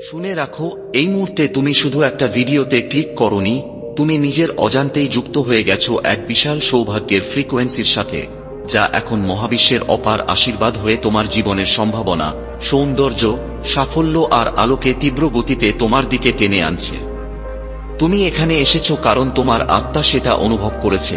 শুনে রাখো, এই মুহূর্তে তুমি শুধু একটা ভিডিওতে ক্লিক করনি, তুমি নিজের অজান্তেই যুক্ত হয়ে গেছো এক বিশাল সৌভাগ্যের ফ্রিকোয়েন্সির সাথে, যা এখন মহাবিশ্বের অপার আশীর্বাদ হয়ে তোমার জীবনের সম্ভাবনা, সৌন্দর্য, সাফল্য আর আলোকে তীব্র গতিতে তোমার দিকে টেনে আনছে। তুমি এখানে এসেছ কারণ তোমার আত্মা সেটা অনুভব করেছে,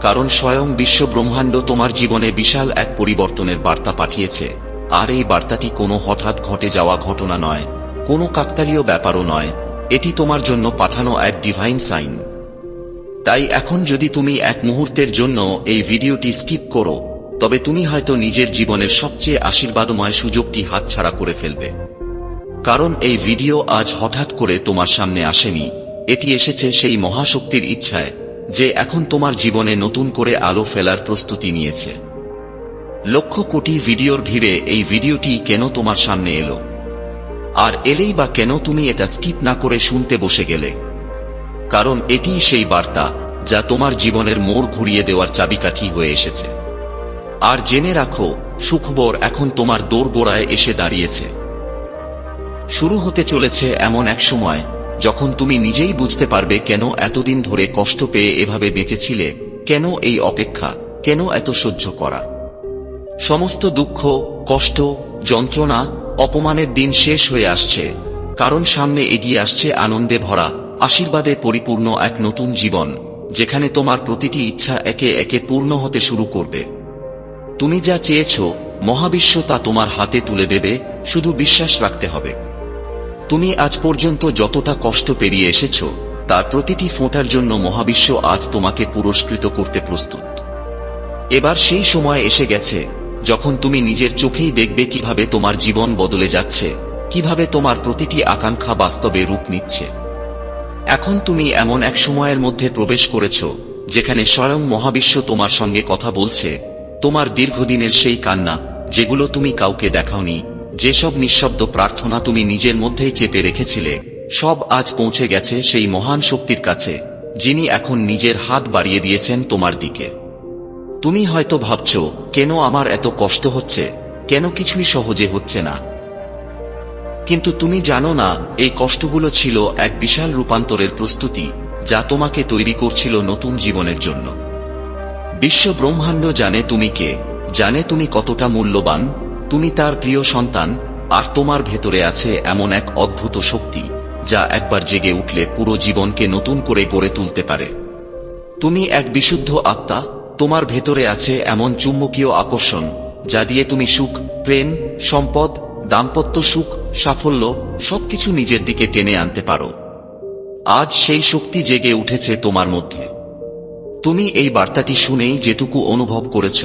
কারণ স্বয়ং বিশ্ব ব্রহ্মাণ্ড তোমার জীবনে বিশাল এক পরিবর্তনের বার্তা পাঠিয়েছে, আর এই বার্তাটি কোনো হঠাৎ ঘটে যাওয়া ঘটনা নয়। কোনো কাকতালীয় ব্যাপারও নয়। এটি তোমার জন্য পাঠানো এক ডিভাইন সাইন তাই এখন যদি তুমি এক মুহূর্তের জন্য এই ভিডিওটি স্কিপ করো, তবে তুমি হয়তো নিজের জীবনের সবচেয়ে আশীর্বাদময় সুযোগটি হাতছাড়া করে ফেলবে। কারণ এই ভিডিও আজ হঠাৎ করে তোমার সামনে আসেনি। এটি এসেছে সেই মহাশক্তির ইচ্ছায়, যে এখন তোমার জীবনে নতুন করে আলো ফেলার প্রস্তুতি নিয়েছে। লক্ষ কোটি ভিডিওর ভিড়ে এই ভিডিওটি কেন তোমার সামনে এলো? আর এলেই বা কেন তুমি এটা স্কিপ না করে শুনতে বসে গেলে? কারণ এটিই সেই বার্তা যা তোমার জীবনের মোড় ঘুরিয়ে দেওয়ার চাবিকাঠি হয়ে এসেছে। আর জেনে রাখো, সুখবর এখন তোমার দোরগোড়ায় এসে দাঁড়িয়েছে। শুরু হতে চলেছে এমন এক সময় যখন তুমি নিজেই বুঝতে পারবে কেন এতদিন ধরে কষ্ট পেয়ে এভাবে বেঁচেছিলে, কেন এই অপেক্ষা, কেন এত সহ্য করা। সমস্ত দুঃখ, কষ্ট, যন্ত্রণা অপমানের দিন শেষ হয়ে আসছে। কারণ সামনে এগিয়ে আসছে আনন্দে ভরা, আশীর্বাদে পরিপূর্ণ এক নতুন জীবন, যেখানে তোমার প্রতিটি ইচ্ছা একে একে পূর্ণ হতে শুরু করবে। তুমি যা চেয়েছ, মহাবিশ্ব তা তোমার হাতে তুলে দেবে, শুধু বিশ্বাস রাখতে হবে। তুমি আজ পর্যন্ত যতটা কষ্ট পেরিয়ে এসেছ, তার প্রতিটি ফোঁটার জন্য মহাবিশ্ব আজ তোমাকে পুরস্কৃত করতে প্রস্তুত। এবার সেই সময় এসে গেছে যখন তুমি নিজের চোখেই দেখবে কীভাবে তোমার জীবন বদলে যাচ্ছে, কীভাবে তোমার প্রতিটি আকাঙ্ক্ষা বাস্তবে রূপ নিচ্ছে। এখন তুমি এমন এক সময়ের মধ্যে প্রবেশ করেছ, যেখানে স্বয়ং মহাবিশ্ব তোমার সঙ্গে কথা বলছে, তোমার দীর্ঘদিনের সেই কান্না, যেগুলো তুমি কাউকে দেখাওনি, যেসব নিঃশব্দ প্রার্থনা তুমি নিজের মধ্যেই চেপে রেখেছিলে, সব আজ পৌঁছে গেছে সেই মহান শক্তির কাছে, যিনি এখন নিজের হাত বাড়িয়ে দিয়েছেন তোমার দিকে। তুমি হয়তো ভাবছ, কেন আমার এত কষ্ট হচ্ছে? কেন কিছুই সহজে হচ্ছে না? কিন্তু তুমি জানো না, এই কষ্টগুলো ছিল এক বিশাল রূপান্তরের প্রস্তুতি, যা তোমাকে তৈরি করছিল নতুন জীবনের জন্য। বিশ্ব ব্রহ্মাণ্ড জানে তুমি কে, জানে তুমি কতটা মূল্যবান, তুমি তার প্রিয় সন্তান, আর তোমার ভেতরে আছে এমন এক অদ্ভুত শক্তি, যা একবার জেগে উঠলে পুরো জীবনকে নতুন করে গড়ে তুলতে পারে। তুমি এক বিশুদ্ধ আত্মা তোমার ভেতরে আছে এমন চুম্বকীয় আকর্ষণ, যা দিয়ে তুমি সুখ, প্রেম, সম্পদ, দাম্পত্য সুখ, সাফল্য, সবকিছু নিজের দিকে টেনে আনতে পারো। আজ সেই শক্তি জেগে উঠেছে তোমার মধ্যে। তুমি এই বার্তাটি শুনেই যেটুকু অনুভব করেছ,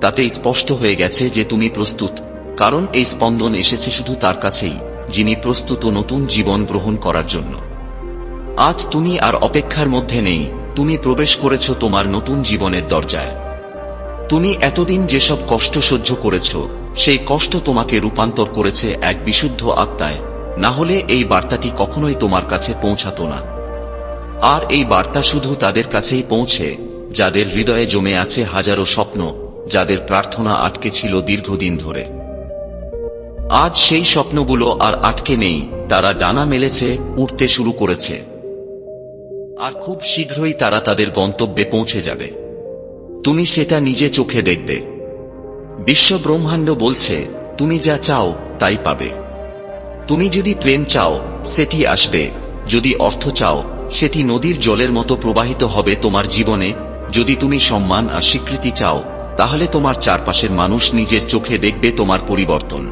তাতে স্পষ্ট হয়ে গেছে যে তুমি প্রস্তুত, কারণ এই স্পন্দন এসেছে শুধু তার কাছেই, যিনি প্রস্তুত নতুন জীবন গ্রহণ করার জন্য। আজ তুমি আর অপেক্ষার মধ্যে নেই তুমি প্রবেশ করেছ তোমার নতুন জীবনের দরজায়। তুমি এতদিন যেসব কষ্ট সহ্য করেছ, সেই কষ্ট তোমাকে রূপান্তর করেছে এক বিশুদ্ধ আত্মায়। না হলে এই বার্তাটি কখনোই তোমার কাছে পৌঁছাত না। আর এই বার্তা শুধু তাদের কাছেই পৌঁছে, যাদের হৃদয়ে জমে আছে হাজারো স্বপ্ন, যাদের প্রার্থনা আটকে ছিল দীর্ঘদিন ধরে। আজ সেই স্বপ্নগুলো আর আটকে নেই, তারা ডানা মেলেছে উঠতে শুরু করেছে। আর খুব শীঘ্রই তারা তাদের গন্তব্যে পৌঁছে যাবে। তুমি সেটা নিজে চোখে দেখবে। বিশ্ব ব্রহ্মাণ্ড বলছে, তুমি যা চাও, তাই পাবে। তুমি যদি প্রেম চাও, সেটি আসবে। যদি অর্থ চাও, সেটি নদীর জলের মতো প্রবাহিত হবে তোমার জীবনে। যদি তুমি সম্মান আর স্বীকৃতি চাও, তাহলে তোমার চারপাশের মানুষ নিজের চোখে দেখবে তোমার পরিবর্তন।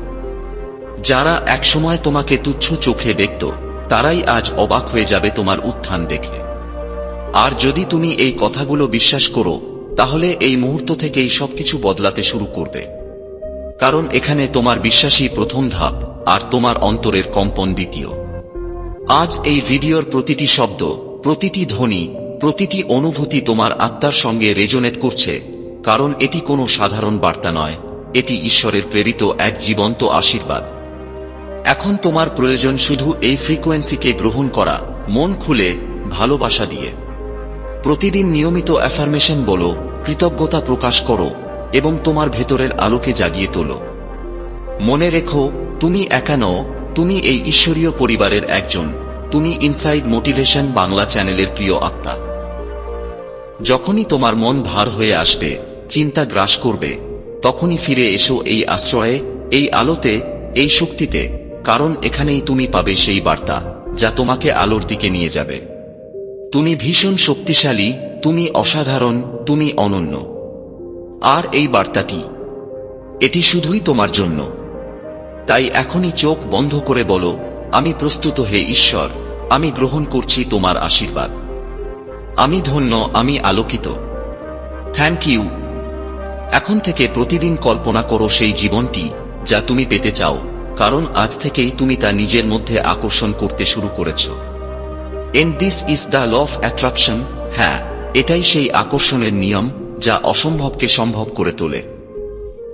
যারা একসময় তোমাকে তুচ্ছ চোখে দেখত, তারাই আজ অবাক হয়ে যাবে তোমার উত্থান দেখে। আর যদি তুমি এই কথাগুলো বিশ্বাস করো, তাহলে এই মুহূর্ত থেকেই সবকিছু বদলাতে শুরু করবে। কারণ এখানে তোমার বিশ্বাসই প্রথম ধাপ, আর তোমার অন্তরের কম্পন দ্বিতীয়। আজ এই ভিডিওর প্রতিটি শব্দ, প্রতিটি ধ্বনি, প্রতিটি অনুভূতি তোমার আত্মার সঙ্গে রেজোনেট করছে, কারণ এটি কোনো সাধারণ বার্তা নয়, এটি ঈশ্বরের প্রেরিত এক জীবন্ত আশীর্বাদ। এখন তোমার প্রয়োজন শুধু এই ফ্রিকোয়েন্সিকে গ্রহণ করা, মন খুলে ভালোবাসা দিয়ে। প্রতিদিন নিয়মিত অ্যাফার্মেশন বলো, কৃতজ্ঞতা প্রকাশ করো, এবং তোমার ভেতরের আলোকে জাগিয়ে তোলো। মনে রেখো, তুমি একা নও, তুমি এই ঈশ্বরীয় পরিবারের একজন, তুমি ইনসাইড মোটিভেশন বাংলা চ্যানেলের প্রিয় আত্মা। যখনই তোমার মন ভার হয়ে আসবে, চিন্তা গ্রাস করবে, তখনই ফিরে এসো এই আশ্রয়ে, এই আলোতে, এই শক্তিতে, কারণ এখানেই তুমি পাবে সেই বার্তা, যা তোমাকে আলোর দিকে নিয়ে যাবে। তুমি ভীষণ শক্তিশালী, তুমি অসাধারণ, তুমি অনন্য। আর এই বার্তাটি, এটি শুধুই তোমার জন্য। তাই এখনই চোখ বন্ধ করে বলো, আমি প্রস্তুত হে ঈশ্বর, আমি গ্রহণ করছি তোমার আশীর্বাদ। আমি ধন্য, আমি আলোকিত। থ্যাংক ইউ এখন থেকে প্রতিদিন কল্পনা করো সেই জীবনটি, যা তুমি পেতে চাও, কারণ আজ থেকেই তুমি তা নিজের মধ্যে আকর্ষণ করতে শুরু করেছ। And this is the law of attraction হ্যাঁ এটাই সেই আকর্ষণের নিয়ম, যা অসম্ভবকে সম্ভব করে তোলে।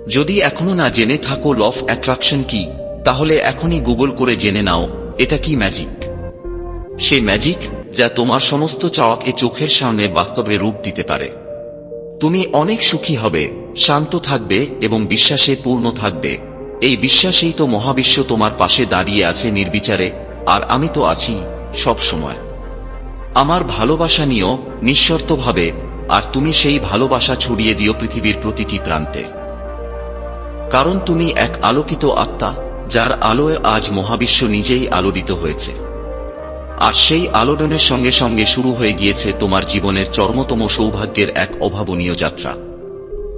যদি এখনও না জেনে থাকো ল অফ অ্যাট্রাকশন কি, তাহলে এখনই গুগল করে জেনে নাও, এটা কি ম্যাজিক সেই ম্যাজিক যা তোমার সমস্ত চাওয়াকে চোখের সামনে বাস্তবে রূপ দিতে পারে। তুমি অনেক সুখী হবে, শান্ত থাকবে এবং বিশ্বাসে পূর্ণ থাকবে। এই বিশ্বাসেই তো মহাবিশ্ব তোমার পাশে দাঁড়িয়ে আছে নির্বিচারে, আর আমি তো আছি সব সময়। আমার ভালোবাসা নিও নিঃশর্তভাবে, আর তুমি সেই ভালোবাসা ছড়িয়ে দিও পৃথিবীর প্রতিটি প্রান্তে। কারণ তুমি এক আলোকিত আত্মা, যার আলোয় আজ মহাবিশ্ব নিজেই আলোড়িত হয়েছে। আর সেই আলোড়নের সঙ্গে সঙ্গে শুরু হয়ে গিয়েছে তোমার জীবনের চরমতম সৌভাগ্যের এক অভাবনীয় যাত্রা।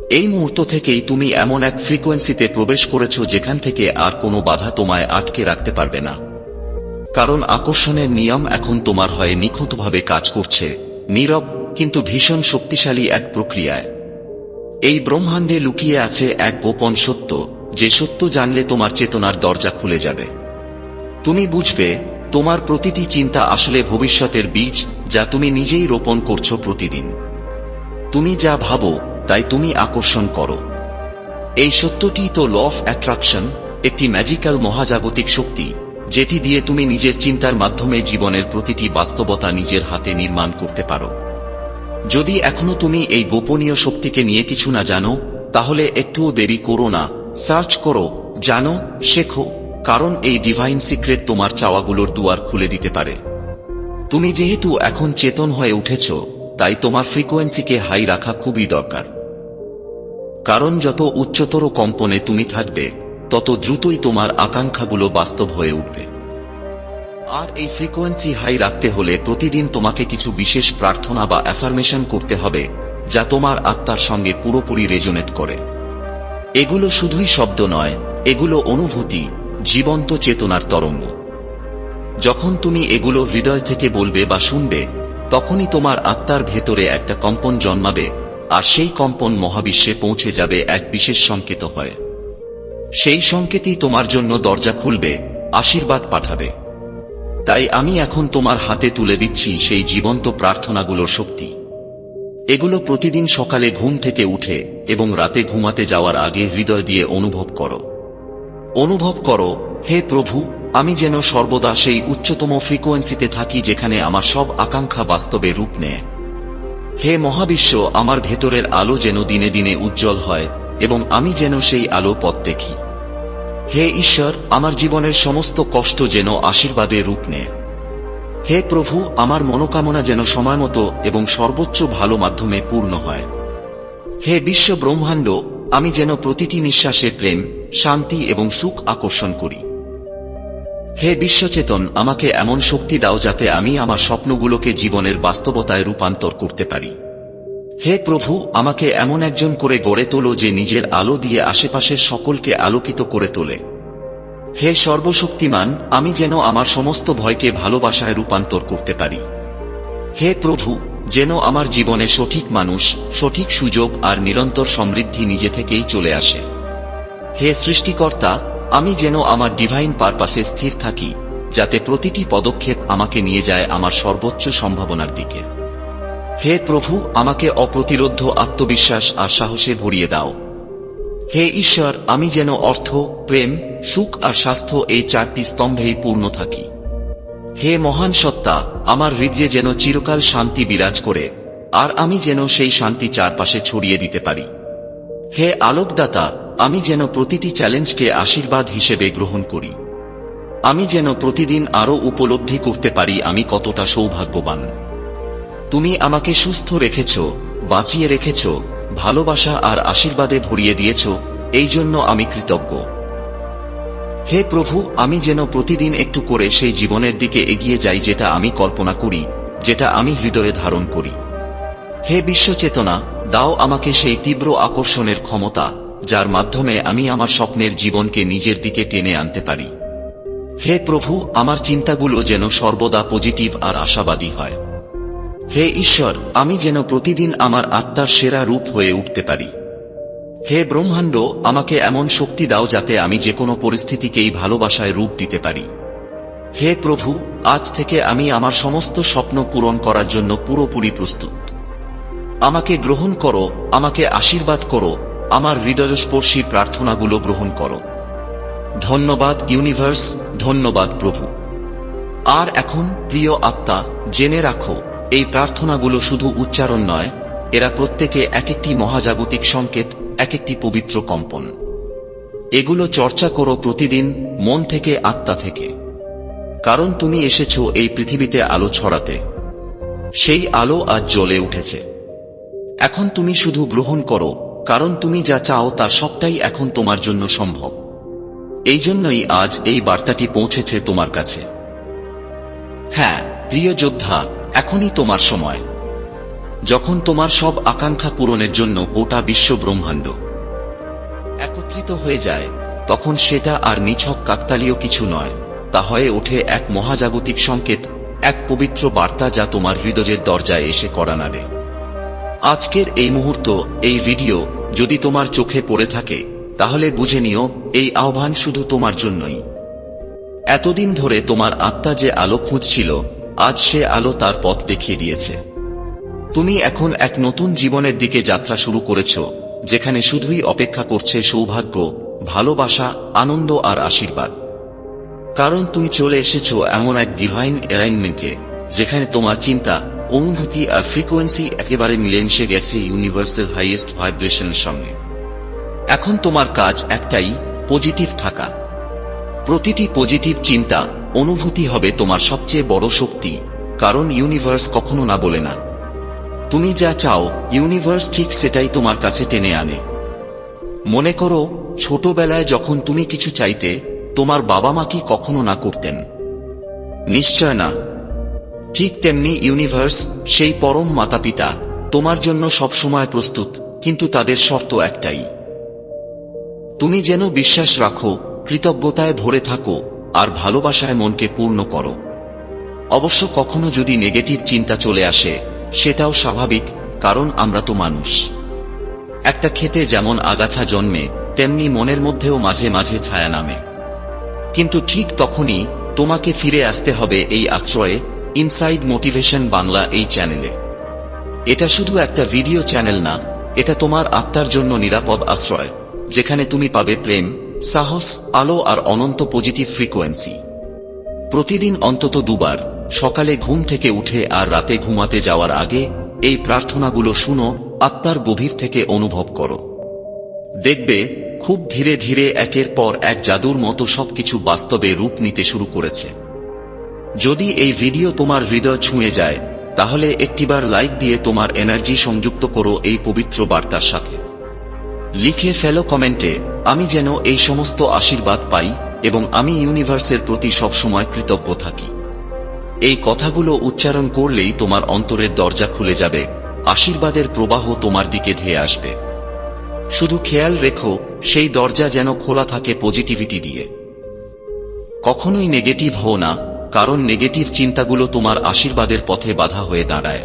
এই মুহূর্ত থেকেই তুমি এমন এক ফ্রিকোয়েন্সিতে প্রবেশ করেছ যেখান থেকে আর কোনো বাধা তোমায় আটকে রাখতে পারবে না। কারণ আকর্ষণের নিয়ম এখন তোমার হয়ে নিখুঁতভাবে কাজ করছে। নীরব, কিন্তু ভীষণ শক্তিশালী এক প্রক্রিয়ায়। এই ব্রহ্মাণ্ডে লুকিয়ে আছে এক গোপন সত্য, যে সত্য জানলে তোমার চেতনার দরজা খুলে যাবে। তুমি বুঝবে, তোমার প্রতিটি চিন্তা আসলে ভবিষ্যতের বীজ, যা তুমি নিজেই রোপণ করছ প্রতিদিন। তুমি যা ভাবো, তাই তুমি আকর্ষণ করো। এই সত্যটি তো ল অফ অ্যাট্রাকশন একটি ম্যাজিক্যাল মহাজাগতিক শক্তি। যেটি দিয়ে তুমি নিজের চিন্তার মাধ্যমে জীবনের প্রতিটি বাস্তবতা নিজের হাতে নির্মাণ করতে পারো। যদি এখনও তুমি এই গোপনীয় শক্তিকে নিয়ে কিছু না জানো, তাহলে একটুও দেরি করো না। সার্চ করো, জানো, শেখো, কারণ এই ডিভাইন সিক্রেট তোমার চাওয়াগুলোর দুয়ার খুলে দিতে পারে। তুমি যেহেতু এখন চেতন হয়ে উঠেছ, তাই তোমার ফ্রিকোয়েন্সিকে হাই রাখা খুবই দরকার। কারণ যত উচ্চতর কম্পনে তুমি থাকবে তত দ্রুতই তোমার আকাঙ্ক্ষাগুলো বাস্তব হয়ে উঠবে। আর এই ফ্রিকোয়েন্সি হাই রাখতে হলে প্রতিদিন তোমাকে কিছু বিশেষ প্রার্থনা বা অ্যাফার্মেশন করতে হবে, যা তোমার আত্মার সঙ্গে পুরোপুরি রেজোনেট করে। এগুলো শুধুই শব্দ নয়, এগুলো অনুভূতি, জীবন্ত চেতনার তরঙ্গ। যখন তুমি এগুলো হৃদয় থেকে বলবে বা শুনবে, তখনই তোমার আত্মার ভেতরে একটা কম্পন জন্মাবে, আর সেই কম্পন মহাবিশ্বে পৌঁছে যাবে এক বিশেষ সংকেত হয়। সেই সংকেতই তোমার জন্য দরজা খুলবে, আশীর্বাদ পাঠাবে। তাই আমি এখন তোমার হাতে তুলে দিচ্ছি সেই জীবন্ত প্রার্থনাগুলোর শক্তি। এগুলো প্রতিদিন সকালে ঘুম থেকে উঠে এবং রাতে ঘুমাতে যাওয়ার আগে হৃদয় দিয়ে অনুভব করো। অনুভব করো, হে প্রভু, আমি যেন সর্বদা সেই উচ্চতম ফ্রিকোয়েন্সিতে থাকি যেখানে আমার সব আকাঙ্ক্ষা বাস্তবে রূপ নেয়। হে মহাবিশ্ব, আমার ভেতরের আলো যেন দিনে দিনে উজ্জ্বল হয় এবং আমি যেন সেই আলো পথ দেখি। হে ঈশ্বর, আমার জীবনের সমস্ত কষ্ট যেন আশীর্বাদে রূপ নেয় হে প্রভু, আমার মনোকামনা যেন সময়মতো এবং সর্বোচ্চ ভালো মাধ্যমে পূর্ণ হয়। হে বিশ্ব ব্রহ্মাণ্ড, আমি যেন প্রতিটি নিঃশ্বাসে প্রেম, শান্তি এবং সুখ আকর্ষণ করি। হে বিশ্বচেতন, আমাকে এমন শক্তি দাও যাতে আমি আমার স্বপ্নগুলোকে জীবনের বাস্তবতায় রূপান্তর করতে পারি। হে প্রভু, আমাকে এমন একজন করে গড়ে তোলো যে নিজের আলো দিয়ে আশেপাশের সকলকে আলোকিত করে তোলে। হে সর্বশক্তিমান, আমি যেন আমার সমস্ত ভয়কে ভালোবাসায় রূপান্তর করতে পারি। হে প্রভু, যেন আমার জীবনে সঠিক মানুষ, সঠিক সুযোগ আর নিরন্তর সমৃদ্ধি নিজে থেকেই চলে আসে। হে সৃষ্টিকর্তা, আমি যেন আমার ডিভাইন পারপাসে স্থির থাকি, যাতে প্রতিটি পদক্ষেপ আমাকে নিয়ে যায় আমার সর্বোচ্চ সম্ভাবনার দিকে। হে প্রভু, আমাকে অপ্রতিরোধ, আত্মবিশ্বাস আর সাহসে ভরিয়ে দাও। হে ঈশ্বর, আমি যেন অর্থ, প্রেম, সুখ আর স্বাস্থ্য এই চারটি স্তম্ভেই পূর্ণ থাকি। হে মহান সত্তা, আমার হৃদয়ে যেন চিরকাল শান্তি বিরাজ করে, আর আমি যেন সেই শান্তি চারপাশে ছড়িয়ে দিতে পারি। হে আলোকদাতা, আমি যেন প্রতিটি চ্যালেঞ্জকে আশীর্বাদ হিসেবে গ্রহণ করি। আমি যেন প্রতিদিন আরও উপলব্ধি করতে পারি আমি কতটা সৌভাগ্যবান। তুমি আমাকে সুস্থ রেখেছ, বাঁচিয়ে রেখেছ, ভালোবাসা আর আশীর্বাদে ভরিয়ে দিয়েছ, এই জন্য আমি কৃতজ্ঞ। হে প্রভু, আমি যেন প্রতিদিন একটু করে সেই জীবনের দিকে এগিয়ে যাই যেটা আমি কল্পনা করি, যেটা আমি হৃদয়ে ধারণ করি। হে বিশ্বচেতনা, দাও আমাকে সেই তীব্র আকর্ষণের ক্ষমতা, যার মাধ্যমে আমি আমার স্বপ্নের জীবনকে নিজের দিকে টেনে আনতে পারি। হে প্রভু, আমার চিন্তাগুলো যেন সর্বদা পজিটিভ আর আশাবাদী হয়। হে ঈশ্বর, আমি যেন প্রতিদিন আমার আত্মার সেরা রূপ হয়ে উঠতে পারি। হে ব্রহ্মাণ্ড, আমাকে এমন শক্তি দাও যাতে আমি যে কোনো পরিস্থিতিকেই ভালোবাসায় রূপ দিতে পারি। হে প্রভু, আজ থেকে আমি আমার সমস্ত স্বপ্ন পূরণ করার জন্য পুরোপুরি প্রস্তুত। আমাকে গ্রহণ করো, আমাকে আশীর্বাদ করো, আমার হৃদয়স্পর্শী প্রার্থনাগুলো গ্রহণ করো। ধন্যবাদ, ইউনিভার্স, ধন্যবাদ প্রভু। আর এখন, প্রিয় আত্মা, জেনে রাখো এই প্রার্থনাগুলো শুধু উচ্চারণ নয়, এরা প্রত্যেকে এক একটি মহাজাগতিক সংকেত এক একটি পবিত্র কম্পন। এগুলো চর্চা করো প্রতিদিন, মন থেকে, আত্মা থেকে। কারণ তুমি এসেছ এই পৃথিবীতে আলো ছড়াতে। সেই আলো আজ জ্বলে উঠেছে। এখন তুমি শুধু গ্রহণ করো, কারণ তুমি যা চাও তা সবটাই এখন তোমার জন্য সম্ভব। এই জন্যই আজ এই বার্তাটি পৌঁছেছে তোমার কাছে। হ্যাঁ প্রিয় যোদ্ধা এখনই তোমার সময়। যখন তোমার সব আকাঙ্ক্ষা পূরণের জন্য গোটা বিশ্ব ব্রহ্মাণ্ড একত্রিত হয়ে যায়, তখন সেটা আর নিছক কাকতালীয় কিছু নয়। তা হয়ে ওঠে এক মহাজাগতিক সংকেত, এক পবিত্র বার্তা যা তোমার হৃদয়ের দরজায় এসে করা নাড়ে। আজকের এই মুহূর্ত, এই ভিডিও যদি তোমার চোখে পড়ে থাকে, তাহলে বুঝে নিও, এই আহ্বান শুধু তোমার জন্যই। এতদিন ধরে তোমার আত্মা যে আলো খুঁজছিল আজ সে আলো তার পথ দেখিয়ে দিয়েছে। তুমি এখন এক নতুন জীবনের দিকে যাত্রা শুরু করেছ, যেখানে শুধুই অপেক্ষা করছে সৌভাগ্য, ভালোবাসা, আনন্দ আর আশীর্বাদ। কারণ তুমি চলে এসেছ এমন এক ডিভাইন অ্যালাইনমেন্টে যেখানে তোমার চিন্তা, অনুভূতি আর ফ্রিকোয়েন্সি একেবারে মিলেমিশে গেছে ইউনিভার্সাল হাইয়েস্ট ভাইব্রেশনের সঙ্গে। এখন তোমার কাজ একটাই পজিটিভ থাকা। প্রতিটি পজিটিভ চিন্তা অনুভূতি হবে তোমার সবচেয়ে বড় শক্তি, কারণ ইউনিভার্স কখনো না বলে না। তুমি যা চাও ইউনিভার্স ঠিক সেটাই তোমার কাছে টেনে আনে। মনে করো, ছোটবেলায় যখন তুমি কিছু চাইতে, তোমার বাবা মা কি কখনো না করতেন? নিশ্চয় না। ঠিক তেমনি ইউনিভার্স সেই পরম মাতা পিতা তোমার জন্য সবসময় প্রস্তুত, কিন্তু তাদের শর্ত একটাই। তুমি যেন বিশ্বাস রাখো, কৃতজ্ঞতায় ভরে থাকো আর ভালোবাসায় মনকে পূর্ণ করো। অবশ্য কখনো যদি নেগেটিভ চিন্তা চলে আসে, সেটাও স্বাভাবিক, কারণ আমরা তো মানুষ। একটা খেতে যেমন আগাছা জন্মে, তেমনি মনের মধ্যেও মাঝে মাঝে ছায়া নামে। কিন্তু ঠিক তখনই তোমাকে ফিরে আসতে হবে এই আশ্রয়ে ইনসাইড মোটিভেশন বাংলা এই চ্যানেলে। এটা শুধু একটা ভিডিও চ্যানেল না, এটা তোমার আত্মার জন্য নিরাপদ আশ্রয়, যেখানে তুমি পাবে প্রেম সাহস, আলো আর অনন্ত পজিটিভ ফ্রিকোয়েন্সি। প্রতিদিন অন্তত দুবার সকালে ঘুম থেকে উঠে আর রাতে ঘুমাতে যাওয়ার আগে এই প্রার্থনাগুলো শুনো, আত্মার গভীর থেকে অনুভব করো। দেখবে, খুব ধীরে ধীরে একের পর এক জাদুর মতো সবকিছু বাস্তবে রূপ নিতে শুরু করেছে। যদি এই ভিডিও তোমার হৃদয় ছুঁয়ে যায়, তাহলে একটিবার লাইক দিয়ে তোমার এনার্জি সংযুক্ত করো এই পবিত্র বার্তার সাথে। লিখে ফেলো কমেন্টে, আমি যেন এই সমস্ত আশীর্বাদ পাই এবং আমি ইউনিভার্সের প্রতি সবসময় কৃতজ্ঞ থাকি। এই কথাগুলো উচ্চারণ করলেই তোমার অন্তরের দরজা খুলে যাবে, আশীর্বাদের প্রবাহ তোমার দিকে ধেয়ে আসবে। শুধু খেয়াল রেখো, সেই দরজা যেন খোলা থাকে পজিটিভিটি দিয়ে। কখনোই নেগেটিভ হও না, কারণ নেগেটিভ চিন্তাগুলো তোমার আশীর্বাদের পথে বাধা হয়ে দাঁড়ায়।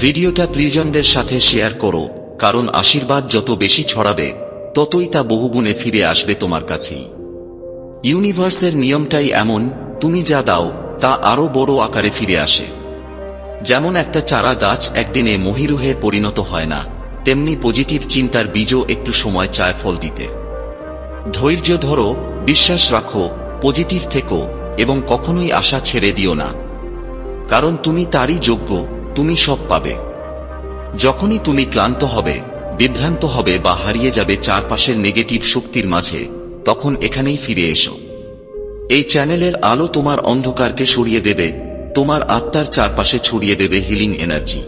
ভিডিওটা প্রিয়জনদের সাথে শেয়ার করো কারণ আশীর্বাদ যত বেশি ছড়াবে, ততই তা বহুগুণে ফিরে আসবে তোমার কাছেই। ইউনিভার্সের নিয়মটাই এমন, তুমি যা দাও, তা আরও বড় আকারে ফিরে আসে। যেমন একটা চারা গাছ একদিনে মহিরুহে পরিণত হয় না, তেমনি পজিটিভ চিন্তার বীজও একটু সময় চায় ফল দিতে। ধৈর্য ধরো, বিশ্বাস রাখো, পজিটিভ থেকো, এবং কখনোই আশা ছেড়ে দিও না। কারণ তুমি তারই যোগ্য, তুমি সব পাবে। যখনই তুমি ক্লান্ত হবে, বিভ্রান্ত হবে বা হারিয়ে যাবে চারপাশের নেগেটিভ শক্তির মাঝে, তখন এখানেই ফিরে এসো। এই চ্যানেলের আলো তোমার অন্ধকারকে সরিয়ে দেবে, তোমার আত্মার চারপাশে ছড়িয়ে দেবে হিলিং এনার্জি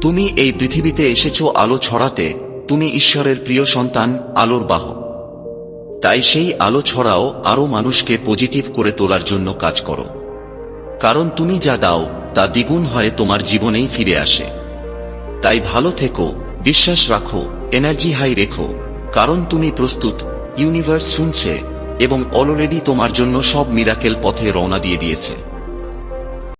তুমি এই পৃথিবীতে এসেছ আলো ছড়াতে, তুমি ঈশ্বরের প্রিয় সন্তান, আলোর বাহক। তাই সেই আলো ছড়াও আরও মানুষকে পজিটিভ করে তোলার জন্য কাজ করো। কারণ তুমি যা দাও, তা দ্বিগুণ হয়ে তোমার জীবনেই ফিরে আসে। তাই ভালো থেকো, বিশ্বাস রাখো এনার্জি হাই রেখো। কারণ তুমি প্রস্তুত ইউনিভার্স শুনছে, এবং অলরেডি তোমার জন্য সব মিরাকেল পথে রওনা দিয়ে দিয়েছে।